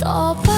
то